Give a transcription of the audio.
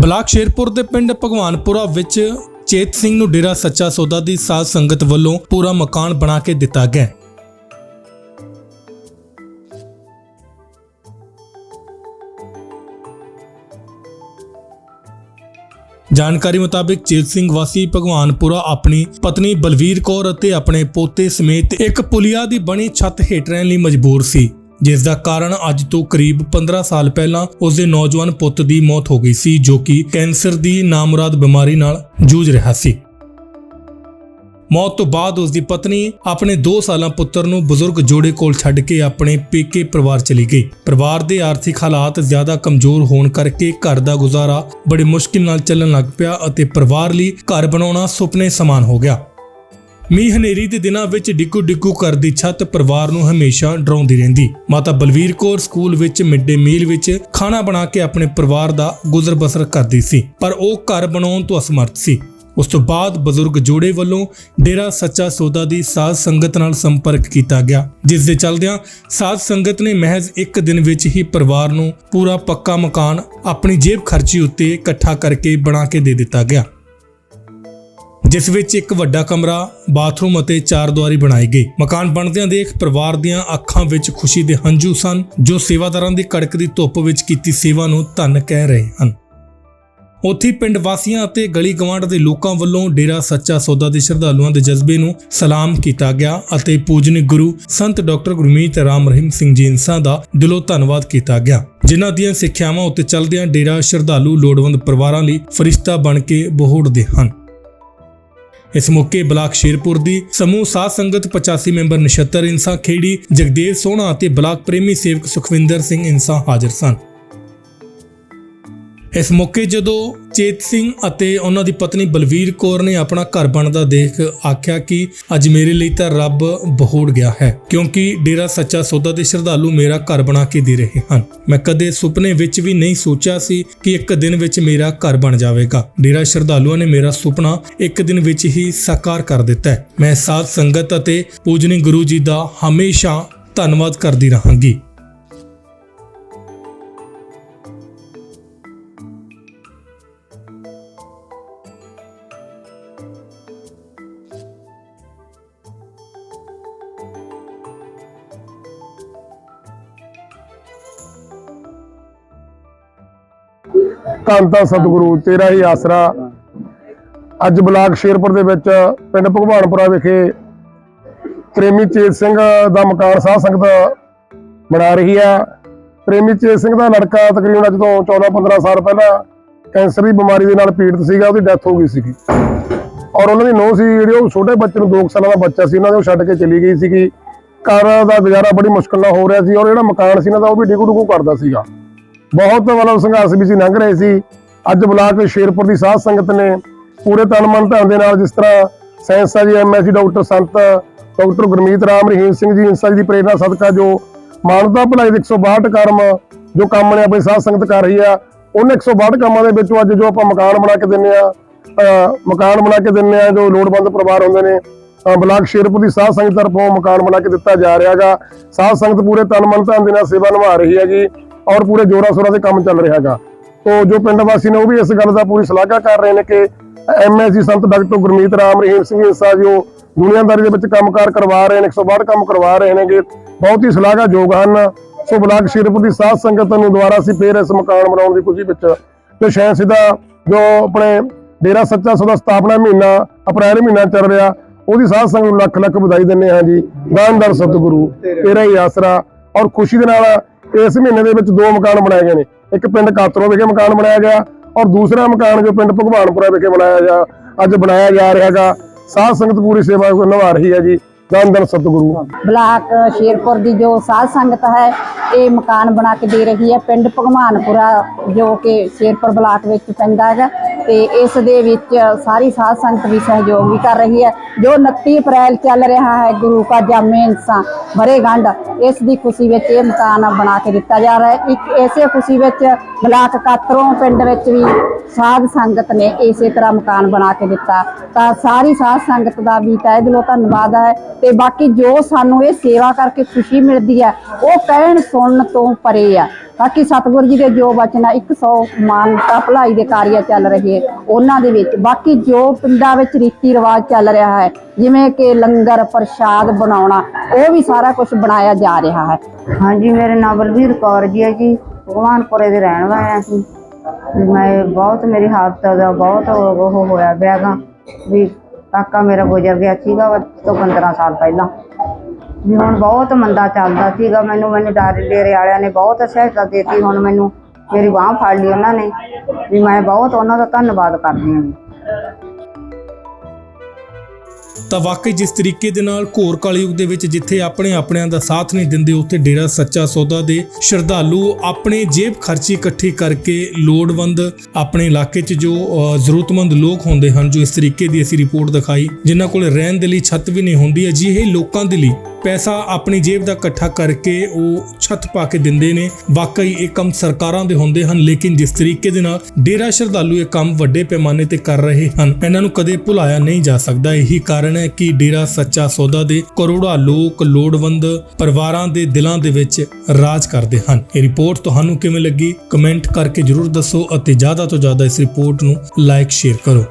Block Sherpur ਦੇ ਪਿੰਡ ਭਗਵਾਨਪੁਰਾ ਵਿੱਚ ਚੇਤ ਸਿੰਘ ਨੂੰ ਡੇਰਾ ਸੱਚਾ ਸੌਦਾ ਦੀ ਸਾਧ ਸੰਗਤ ਵੱਲੋਂ ਪੂਰਾ ਮਕਾਨ ਬਣਾ ਕੇ ਦਿੱਤਾ ਗਿਆ ਜਾਣਕਾਰੀ ਮੁਤਾਬਿਕ ਚੇਤ ਸਿੰਘ ਵਾਸੀ ਭਗਵਾਨਪੁਰਾ ਆਪਣੀ ਪਤਨੀ ਬਲਵੀਰ ਕੌਰ ਅਤੇ ਆਪਣੇ ਪੋਤੇ ਸਮੇਤ ਇੱਕ ਪੁਲੀਆ ਦੀ ਬਣੀ ਛੱਤ ਹੇਠ ਰਹਿਣ ਲਈ ਮਜਬੂਰ ਸੀ। ਜਿਸ ਦਾ ਕਾਰਨ ਅੱਜ ਤੋਂ ਕਰੀਬ 15 ਸਾਲ ਪਹਿਲਾਂ ਉਸ ਦੇ ਨੌਜਵਾਨ ਪੁੱਤ ਦੀ ਮੌਤ ਹੋ ਗਈ ਸੀ, ਜੋ ਕਿ ਕੈਂਸਰ ਦੀ ਨਾਮੁਰਾਦ ਬਿਮਾਰੀ ਨਾਲ ਜੂਝ ਰਿਹਾ ਸੀ। ਮੌਤ ਤੋਂ ਬਾਅਦ ਉਸ ਦੀ ਪਤਨੀ ਆਪਣੇ 2 ਸਾਲਾਂ ਪੁੱਤਰ ਨੂੰ ਬਜ਼ੁਰਗ ਜੋੜੇ ਕੋਲ ਛੱਡ ਕੇ ਆਪਣੇ ਪੇਕੇ ਪਰਿਵਾਰ ਚਲੀ ਗਈ। ਪਰਿਵਾਰ ਦੇ ਆਰਥਿਕ ਹਾਲਾਤ ਜ਼ਿਆਦਾ ਕਮਜ਼ੋਰ ਹੋਣ ਕਰਕੇ ਘਰ ਦਾ ਗੁਜ਼ਾਰਾ ਬੜੀ ਮੁਸ਼ਕਿਲ ਨਾਲ ਚੱਲਣ ਲੱਗ ਪਿਆ ਅਤੇ ਪਰਿਵਾਰ ਲਈ ਘਰ ਬਣਾਉਣਾ ਸੁਪਨੇ ਸਮਾਨ ਹੋ ਗਿਆ। ਮੀਂਹ ਹਨੇਰੀ ਦੇ ਦਿਨਾਂ ਵਿੱਚ ਡਿੱਗੂ ਡਿੱਗੂ ਘਰ ਦੀ ਛੱਤ ਪਰਿਵਾਰ ਨੂੰ ਹਮੇਸ਼ਾ ਡਰਾਉਂਦੀ ਰਹਿੰਦੀ। ਮਾਤਾ ਬਲਵੀਰ ਕੌਰ ਸਕੂਲ ਵਿੱਚ ਮਿਡ ਡੇ ਮੀਲ ਵਿੱਚ ਖਾਣਾ ਬਣਾ ਕੇ ਆਪਣੇ ਪਰਿਵਾਰ ਦਾ ਗੁਜ਼ਰ ਬਸਰ ਕਰਦੀ ਸੀ, ਪਰ ਉਹ ਘਰ ਬਣਾਉਣ ਤੋਂ ਅਸਮਰਥ ਸੀ। ਉਸ ਤੋਂ ਬਾਅਦ ਬਜ਼ੁਰਗ ਜੋੜੇ ਵੱਲੋਂ ਡੇਰਾ ਸੱਚਾ ਸੌਦਾ ਦੀ ਸਾਧ ਸੰਗਤ ਨਾਲ ਸੰਪਰਕ ਕੀਤਾ ਗਿਆ, ਜਿਸ ਦੇ ਚਲਦਿਆਂ ਸਾਧ ਸੰਗਤ ਨੇ ਮਹਿਜ਼ ਇੱਕ ਦਿਨ ਵਿੱਚ ਹੀ ਪਰਿਵਾਰ ਨੂੰ ਪੂਰਾ ਪੱਕਾ ਮਕਾਨ ਆਪਣੀ ਜੇਬ ਖਰਚੀ ਉੱਤੇ ਇਕੱਠਾ ਕਰਕੇ ਬਣਾ ਕੇ ਦੇ ਦਿੱਤਾ ਗਿਆ। ਜਿਸ ਵਿੱਚ ਇੱਕ ਵੱਡਾ ਕਮਰਾ, ਬਾਥਰੂਮ ਅਤੇ ਚਾਰ ਦੁਆਰੀ ਬਣਾਈ ਗਈ ਮਕਾਨ ਬਣਦਿਆਂ ਦੇਖ ਪਰਿਵਾਰ ਦੀਆਂ ਅੱਖਾਂ ਵਿੱਚ ਖੁਸ਼ੀ ਦੇ ਹੰਝੂ ਸਨ, ਜੋ ਸੇਵਾਦਾਰਾਂ ਦੀ ਕੜਕਦੀ ਧੁੱਪ ਵਿੱਚ ਕੀਤੀ ਸੇਵਾ ਨੂੰ ਧੰਨ ਕਹਿ ਰਹੇ ਹਨ। ਉੱਥੇ ਪਿੰਡ ਵਾਸੀਆਂ ਅਤੇ ਗਲੀ ਗਵਾਂਢ ਦੇ ਲੋਕਾਂ ਵੱਲੋਂ ਡੇਰਾ ਸੱਚਾ ਸੌਦਾ ਦੇ ਸ਼ਰਧਾਲੂਆਂ ਦੇ ਜਜ਼ਬੇ ਨੂੰ ਸਲਾਮ ਕੀਤਾ ਗਿਆ ਅਤੇ ਪੂਜਨੀ ਗੁਰੂ ਸੰਤ ਡਾਕਟਰ ਗੁਰਮੀਤ ਰਾਮ ਰਹੀਮ ਸਿੰਘ ਜੀ ਇੰਸਾਂ ਦਾ ਦਿਲੋਂ ਧੰਨਵਾਦ ਕੀਤਾ ਗਿਆ। ਜਿਨ੍ਹਾਂ ਦੀਆਂ ਸਿੱਖਿਆਵਾਂ ਉੱਤੇ ਚੱਲਦਿਆਂ ਡੇਰਾ ਸ਼ਰਧਾਲੂ ਲੋੜਵੰਦ ਪਰਿਵਾਰਾਂ ਲਈ ਫਰਿਸ਼ਤਾ ਬਣ ਕੇ ਬੋਹੜਦੇ ਹਨ। ਇਸ ਮੌਕੇ ਬਲਾਕ ਸ਼ੇਰਪੁਰ ਦੀ ਸਮੂਹ ਸਾਧ ਸੰਗਤ 85 ਮੈਂਬਰ ਨਛੱਤਰ ਇੰਸਾ ਖੇੜੀ, ਜਗਦੇਵ ਸੋਹਣਾ ਅਤੇ ਬਲਾਕ ਪ੍ਰੇਮੀ ਸੇਵਕ ਸੁਖਵਿੰਦਰ ਸਿੰਘ ਇੰਸਾ ਹਾਜ਼ਰ ਸਨ। ਇਸ ਮੌਕੇ ਜਦੋਂ ਚੇਤ ਸਿੰਘ ਅਤੇ ਉਹਨਾਂ ਦੀ ਪਤਨੀ ਬਲਵੀਰ ਕੌਰ ਨੇ ਆਪਣਾ ਘਰ ਬਣਦਾ ਦੇਖ ਆਖਿਆ ਕਿ ਅੱਜ ਮੇਰੇ ਲਈ ਤਾਂ ਰੱਬ ਬਹੋੜ ਗਿਆ ਹੈ, ਕਿਉਂਕਿ ਡੇਰਾ ਸੱਚਾ ਸੌਦਾ ਦੇ ਸ਼ਰਧਾਲੂ ਮੇਰਾ ਘਰ ਬਣਾ ਕੇ ਦੇ ਰਹੇ ਹਨ। ਮੈਂ ਕਦੇ ਸੁਪਨੇ ਵਿੱਚ ਵੀ ਨਹੀਂ ਸੋਚਿਆ ਸੀ ਕਿ ਇੱਕ ਦਿਨ ਵਿੱਚ ਮੇਰਾ ਘਰ ਬਣ ਜਾਵੇਗਾ। ਡੇਰਾ ਸ਼ਰਧਾਲੂਆਂ ਨੇ ਮੇਰਾ ਸੁਪਨਾ ਇੱਕ ਦਿਨ ਵਿੱਚ ਹੀ ਸਾਕਾਰ ਕਰ ਦਿੱਤਾ ਹੈ। ਮੈਂ ਸਾਧ ਸੰਗਤ ਅਤੇ ਪੂਜਨੀ ਗੁਰੂ ਜੀ ਦਾ ਹਮੇਸ਼ਾ ਧੰਨਵਾਦ ਕਰਦੀ ਰਹਾਂਗੀ। ਧੰਨ ਧੰਨ ਸਤਿਗੁਰੂ, ਤੇਰਾ ਹੀ ਆਸਰਾ। ਅੱਜ ਬਲਾਕ ਸ਼ੇਰਪੁਰ ਦੇ ਵਿੱਚ ਪਿੰਡ ਭਗਵਾਨਪੁਰਾ ਵਿਖੇ ਪ੍ਰੇਮੀ ਚੇਤ ਸਿੰਘ ਦਾ ਮਕਾਨ ਸਾਧ ਸੰਗਤ ਬਣਾ ਰਹੀ ਆ ਪ੍ਰੇਮੀ ਚੇਤ ਸਿੰਘ ਦਾ ਲੜਕਾ ਤਕਰੀਬਨ ਅੱਜ ਤੋਂ 14-15 ਸਾਲ ਪਹਿਲਾਂ ਕੈਂਸਰ ਦੀ ਬਿਮਾਰੀ ਦੇ ਨਾਲ ਪੀੜਤ ਸੀਗਾ, ਉਹਦੀ ਡੈਥ ਹੋ ਗਈ ਸੀਗੀ। ਔਰ ਉਹਨਾਂ ਦੀ ਨੂੰਹ ਸੀ ਜਿਹੜੀ, ਉਹ ਛੋਟੇ ਬੱਚੇ ਨੂੰ 2 ਸਾਲਾਂ ਦਾ ਬੱਚਾ ਸੀ, ਉਹਨਾਂ ਦੇ ਉਹ ਛੱਡ ਕੇ ਚਲੀ ਗਈ ਸੀਗੀ। ਘਰ ਦਾ ਗੁਜ਼ਾਰਾ ਬੜੀ ਮੁਸ਼ਕਲ ਨਾਲ ਹੋ ਰਿਹਾ ਸੀ ਔਰ ਜਿਹੜਾ ਮਕਾਨ ਸੀ ਇਹਨਾਂ ਦਾ ਉਹ ਵੀ ਡਿਗੂ ਡਿਗੂ ਕਰਦਾ ਸੀਗਾ। ਬਹੁਤ ਮਤਲਬ ਸੰਘਰਸ਼ ਵੀ ਸੀ ਲੰਘ ਰਹੇ ਸੀ। ਅੱਜ ਬਲਾਕ ਸ਼ੇਰਪੁਰ ਦੀ ਸਾਧ ਸੰਗਤ ਨੇ ਪੂਰੇ ਤਨ ਮਨ ਧਨ ਦੇ ਨਾਲ ਜਿਸ ਤਰ੍ਹਾਂ ਸਾਇੰਸ ਜੀ MSc doctor Sant, doctor Gurmeet Ram, Rahim Singh ji Insan ji ਦੀ ਪ੍ਰੇਰਣਾ ਸਦਕਾ ਜੋ ਮਾਨਵਤਾ ਭਲਾਈ ਦੇ 162 ਕਰਮ ਜੋ ਕੰਮ ਨੇ ਆਪਣੀ ਸਾਧ ਸੰਗਤ ਕਰ ਰਹੀ ਆ, ਉਹਨਾਂ 162 ਕੰਮਾਂ ਦੇ ਵਿੱਚੋਂ ਅੱਜ ਜੋ ਆਪਾਂ ਮਕਾਨ ਬਣਾ ਕੇ ਦਿੰਨੇ ਆ ਮਕਾਨ ਬਣਾ ਕੇ ਦਿੰਨੇ ਆ, ਜੋ ਲੋੜਵੰਦ ਪਰਿਵਾਰ ਹੁੰਦੇ ਨੇ ਬਲਾਕ ਸ਼ੇਰਪੁਰ ਦੀ ਸਾਧ ਸੰਗਤ ਤਰਫੋਂ ਮਕਾਨ ਬਣਾ ਕੇ ਦਿੱਤਾ ਜਾ ਰਿਹਾ ਹੈਗਾ। ਸਾਧ ਸੰਗਤ ਪੂਰੇ ਤਨ ਮਨ ਧਨ ਦੇ ਨਾਲ ਸੇਵਾ ਨਿਭਾ ਰਹੀ ਹੈਗੀ। ਔਰ ਪੂਰੇ ਜੋਰਾਂ ਸ਼ੋਰਾਂ ਤੇ ਕੰਮ ਚੱਲ ਰਿਹਾ ਹੈਗਾ। ਤੋ ਜੋ ਪਿੰਡ ਵਾਸੀ ਨੇ ਉਹ ਵੀ ਇਸ ਗੱਲ ਦਾ ਪੂਰੀ ਸ਼ਲਾਘਾ ਕਰ ਰਹੇ ਨੇ ਕਿ ਐਮਐਸਸੀ ਸੰਤ ਡਾਕਟਰ ਗੁਰਮੀਤ ਰਾਮ, ਰਹੀਮ ਸਿੰਘ ਇੰਸਾ ਜੋ ਦੁਨੀਆਦਾਰੀ ਦੇ ਵਿੱਚ ਕੰਮਕਾਰ ਕਰਵਾ ਰਹੇ ਨੇ 162 ਕੰਮ ਕਰਵਾ ਰਹੇ ਨੇਗੇ। ਬਹੁਤ ਹੀ ਸ਼ਲਾਘਾਯੋਗ ਹਨ। ਸੋ ਬਲਾਕ ਸ਼ੇਰਪੁਰ ਦੀ ਸਾਧ ਸੰਗਤ ਨੂੰ ਦੁਆਰਾ ਅਸੀਂ ਫੇਰ ਇਸ ਮਕਾਨ ਬਣਾਉਣ ਦੀ ਖੁਸ਼ੀ ਵਿੱਚ ਤੇ ਸ਼ੈਨ ਸਿੱਧਾ ਜੋ ਆਪਣੇ ਡੇਰਾ ਸੱਚਾ ਸੌਦਾ ਸਥਾਪਨਾ ਮਹੀਨਾ, ਅਪ੍ਰੈਲ ਮਹੀਨਾ ਚੱਲ ਰਿਹਾ, ਉਹਦੀ ਸਾਧ ਸੰਗਤ ਨੂੰ ਲੱਖ ਲੱਖ ਵਧਾਈ ਦਿੰਦੇ ਹਾਂ ਜੀ। ਦਾਨਦਾਰ ਸਤਿਗੁਰੂ, ਤੇਰਾ ਹੀ ਆਸਰਾ ਔਰ ਖੁਸ਼ੀ ਦੇ ਨਾਲ ਇਸ ਮਹੀਨੇ ਦੇ ਵਿੱਚ ਦੋ ਮਕਾਨ ਬਣਾਏ ਗਏ ਨੇ। ਇੱਕ ਪਿੰਡ ਕਾਤਰੋ ਵਿਖੇ ਮਕਾਨ ਬਣਾਇਆ ਗਿਆ ਔਰ ਦੂਸਰਾ ਮਕਾਨ ਜੋ ਪਿੰਡ ਭਗਵਾਨਪੁਰਾ ਵਿਖੇ ਬਣਾਇਆ ਗਿਆ, ਅੱਜ ਬਣਾਇਆ ਜਾ ਰਿਹਾ ਹੈਗਾ। ਸਾਧ ਸੰਗਤ ਪੂਰੀ ਸੇਵਾ ਨਿਭਾ ਰਹੀ ਹੈ ਜੀ। ਦਾਨਦਾਰ ਸਤਿਗੁਰੂ। ਬਲਾਕ ਸ਼ੇਰਪੁਰ ਦੀ ਜੋ ਸਾਧ ਸੰਗਤ ਹੈ, ਇਹ ਮਕਾਨ ਬਣਾ ਕੇ ਦੇ ਰਹੀ ਹੈ ਪਿੰਡ ਭਗਵਾਨਪੁਰਾ, ਜੋ ਕਿ ਸ਼ੇਰਪੁਰ ਬਲਾਕ ਵਿੱਚ ਪੈਂਦਾ ਹੈਗਾ। ਤੇ ਇਸ ਦੇ ਵਿੱਚ ਸਾਰੀ ਸਾਧ ਸੰਗਤ ਵੀ ਸਹਿਯੋਗ ਵੀ ਕਰ ਰਹੀ ਹੈ। ਜੋ 29 ਅਪ੍ਰੈਲ ਚੱਲ ਰਿਹਾ ਹੈ, ਗੁਰੂ ਕਾ ਜਾਮੇ ਇਨਸਾਨ ਬਰੇ ਗੰਢ। ਇਸ ਦੀ ਖੁਸ਼ੀ ਵਿੱਚ ਇਹ ਮਕਾਨ ਬਣਾ ਕੇ ਦਿੱਤਾ ਜਾ ਰਿਹਾ ਹੈ। ਇੱਕ ਇਸੇ ਖੁਸ਼ੀ ਵਿੱਚ ਬਲਾਕ ਕਾਤਰੋਂ ਪਿੰਡ ਵਿੱਚ ਵੀ ਸਾਧ ਸੰਗਤ ਨੇ ਇਸੇ ਤਰ੍ਹਾਂ ਮਕਾਨ ਬਣਾ ਕੇ ਦਿੱਤਾ। ਤਾਂ ਸਾਰੀ ਸਾਧ ਸੰਗਤ ਦਾ ਵੀ ਤਹਿ ਦਿਲੋਂ ਧੰਨਵਾਦ ਹੈ ਤੇ ਬਾਕੀ ਜੋ ਸਾਨੂੰ ਇਹ ਸੇਵਾ ਕਰਕੇ ਖੁਸ਼ੀ ਮਿਲਦੀ ਹੈ, ਉਹ ਕਹਿਣ ਸੁਣਨ ਤੋਂ ਪਰੇ ਆ। ਬਾਕੀ ਸਤਿਗੁਰੂ ਜੀ ਦੇ ਜੋ ਬਚਨ ਆ 100 ਮਾਨਤਾ ਭਲਾਈ ਦੇ ਕਾਰਿਆ ਚੱਲ ਰਹੇ ਉਹਨਾਂ ਦੇ ਵਿੱਚ। ਬਾਕੀ ਜੋ ਪਿੰਡਾਂ ਵਿੱਚ ਰੀਤੀ ਰਿਵਾਜ ਚੱਲ ਰਿਹਾ ਹੈ ਜਿਵੇਂ ਕਿ ਲੰਗਰ ਪ੍ਰਸ਼ਾਦ ਬਣਾਉਣਾ, ਉਹ ਵੀ ਸਾਰਾ ਕੁਝ ਬਣਾਇਆ ਜਾ ਰਿਹਾ ਹੈ। ਹਾਂਜੀ, ਮੇਰੇ ਨਾਮ ਬਲਵੀਰ ਕੌਰ ਜੀ ਹੈ ਜੀ, ਭਗਵਾਨਪੁਰੇ ਦੇ ਰਹਿਣ ਵਾਲੇ ਹਾਂ ਅਸੀਂ। ਮੈਂ ਬਹੁਤ, ਮੇਰੀ ਹਾਲਤ ਦਾ ਬਹੁਤ ਉਹ ਹੋਇਆ ਪਿਆਗਾ ਵੀ ਕਾਕਾ ਮੇਰਾ ਗੁਜ਼ਰ ਗਿਆ ਸੀਗਾ ਤੋਂ 15 ਸਾਲ ਪਹਿਲਾਂ। ਵੀ ਹੁਣ ਬਹੁਤ ਮੰਦਾ ਚੱਲਦਾ ਸੀਗਾ, ਮੈਨੂੰ ਮੈਨੂੰ ਡਰ, ਡੇਰੇ ਵਾਲਿਆਂ ਨੇ ਬਹੁਤ ਸਹਾਇਤਾ ਦਿੱਤੀ, ਹੁਣ ਮੈਨੂੰ ਮੇਰੀ ਬਾਹ ਫੜ ਲਈ ਉਹਨਾਂ ਨੇ। ਵੀ ਮੈਂ ਬਹੁਤ, ਉਹਨਾਂ ਦਾ ਧੰਨਵਾਦ ਕਰਦੀ ਹਾਂ ਤਾਂ ਵਾਕਈ ਜਿਸ ਤਰੀਕੇ ਦੇ ਨਾਲ ਘੋਰ ਕਾਲ ਯੁੱਗ ਦੇ ਵਿੱਚ ਜਿੱਥੇ ਆਪਣੇ ਆਪਣਿਆਂ ਦਾ ਸਾਥ ਨਹੀਂ ਦਿੰਦੇ, ਉੱਥੇ ਡੇਰਾ ਸੱਚਾ ਸੌਦਾ ਦੇ ਸ਼ਰਧਾਲੂ ਆਪਣੇ ਜੇਬ ਖਰਚੀ ਇਕੱਠੀ ਕਰਕੇ ਲੋੜਵੰਦ ਆਪਣੇ ਇਲਾਕੇ 'ਚ ਜੋ ਜ਼ਰੂਰਤਮੰਦ ਲੋਕ ਹੁੰਦੇ ਹਨ, ਜੋ ਇਸ ਤਰੀਕੇ ਦੀ ਅਸੀਂ ਰਿਪੋਰਟ ਦਿਖਾਈ, ਜਿਨ੍ਹਾਂ ਕੋਲ ਰਹਿਣ ਦੇ ਲਈ ਛੱਤ ਵੀ ਨਹੀਂ ਹੁੰਦੀ, ਅਜਿਹੇ ਲੋਕਾਂ ਦੇ ਲਈ ਪੈਸਾ ਆਪਣੀ ਜੇਬ ਦਾ ਇਕੱਠਾ ਕਰਕੇ ਉਹ ਛੱਤ ਪਾ ਕੇ ਦਿੰਦੇ ਨੇ। ਵਾਕਈ ਇਹ ਕੰਮ ਸਰਕਾਰਾਂ ਦੇ ਹੁੰਦੇ ਹਨ, ਲੇਕਿਨ ਜਿਸ ਤਰੀਕੇ ਦੇ ਨਾਲ ਡੇਰਾ ਸ਼ਰਧਾਲੂ ਇਹ ਕੰਮ ਵੱਡੇ ਪੈਮਾਨੇ ਤੇ ਕਰ ਰਹੇ ਹਨ, ਇਹਨਾਂ ਨੂੰ ਕਦੇ ਭੁਲਾਇਆ ਨਹੀਂ ਜਾ ਸਕਦਾ। ਇਹੀ ਕਾਰਨ ਹੈ ਕਿ ਡੇਰਾ ਸੱਚਾ ਸੌਦਾ ਦੇ ਕਰੋੜਾਂ ਲੋਕ ਲੋੜਵੰਦ ਪਰਿਵਾਰਾਂ ਦੇ ਦਿਲਾਂ ਦੇ ਵਿੱਚ ਰਾਜ ਕਰਦੇ ਹਨ। ਇਹ ਰਿਪੋਰਟ ਤੁਹਾਨੂੰ ਕਿਵੇਂ ਲੱਗੀ? ਕਮੈਂਟ ਕਰਕੇ ਜਰੂਰ ਦੱਸੋ ਅਤੇ ਜ਼ਿਆਦਾ ਤੋਂ ਜ਼ਿਆਦਾ ਇਸ ਰਿਪੋਰਟ ਨੂੰ ਲਾਈਕ, ਸ਼ੇਅਰ ਕਰੋ।